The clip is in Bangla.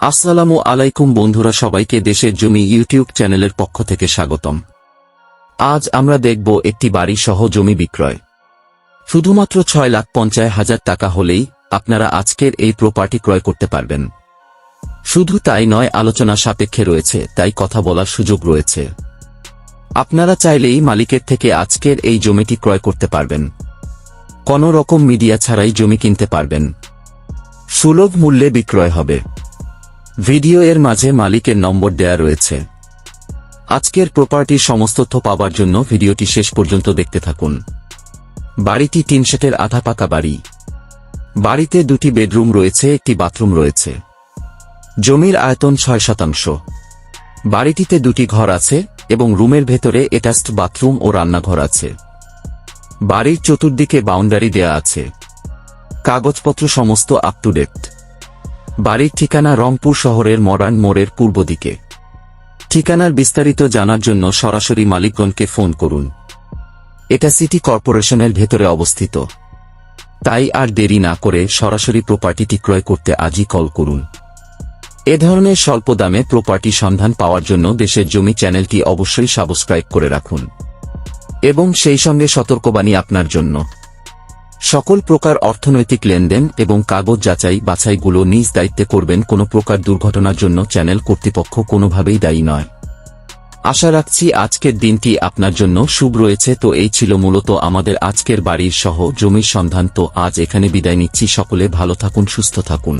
আসসালামু আলাইকুম বন্ধুরা সবাইকে দেশের জমি ইউটিউব চ্যানেলের পক্ষ থেকে স্বাগতম। আজ আমরা দেখব একটি বাড়ি সহ জমি বিক্রয়। শুধুমাত্র ছয় লাখ পঞ্চাশ হাজার টাকা হলেই আপনারা আজকের এই প্রপার্টি ক্রয় করতে পারবেন। শুধু তাই নয়, আলোচনা সাপেক্ষে রয়েছে, তাই কথা বলার সুযোগ রয়েছে। আপনারা চাইলেই মালিকের থেকে আজকের এই জমিটি ক্রয় করতে পারবেন। কোনো রকম মিডিয়া ছাড়াই জমি কিনতে পারবেন। সুলভ মূল্যে বিক্রয় হবে। ভিডিও এর মাঝে মালিকের নম্বর দেয়া রয়েছে। আজকের প্রপার্টির সমস্ত তথ্য পাবার জন্য ভিডিওটি শেষ পর্যন্ত দেখতে থাকুন। বাড়িটি টিন শেটের আধা পাকা বাড়ি। বাড়িতে দুটি বেডরুম রয়েছে, একটি বাথরুম রয়েছে। জমির আয়তন ছয় শতাংশ। বাড়িটিতে দুটি ঘর আছে এবং রুমের ভেতরে এটাস্ট বাথরুম ও রান্নাঘর আছে। বাড়ির চতুর্দিকে বাউন্ডারি দেয়া আছে। কাগজপত্র সমস্ত আপ টু ডেট বাড়ির ঠিকানা রংপুর শহরের মডার্ন মোড়ের পূর্ব দিকে। ঠিকানার বিস্তারিত জানার জন্য সরাসরি মালিকগণকে ফোন করুন। এটা সিটি কর্পোরেশনের ভেতরে অবস্থিত। তাই আর দেরি না করে সরাসরি প্রপার্টিটি ক্রয় করতে আজই কল করুন। এ ধরনের স্বল্প দামে প্রপার্টি সন্ধান পাওয়ার জন্য দেশের জমি চ্যানেলটি অবশ্যই সাবস্ক্রাইব করে রাখুন। এবং সেই সঙ্গে সতর্কবাণী আপনার জন্য। সকল প্রকার অর্থনৈতিক লেনদেন এবং কাগজ যাচাই বাছাইগুলো নিজ দায়িত্বে করবেন কোনো প্রকার দুর্ঘটনার জন্য চ্যানেল কর্তৃপক্ষ কোনোভাবেই দায়ী নয়। আশা রাখছি আজকের দিনটি আপনার জন্য শুভ রয়েছে। তো এই ছিল মূলত আমাদের আজকের বাড়ির সহ জমির সন্ধান। তো আজ এখানে বিদায় নিচ্ছি। সকলে ভালো থাকুন, সুস্থ থাকুন।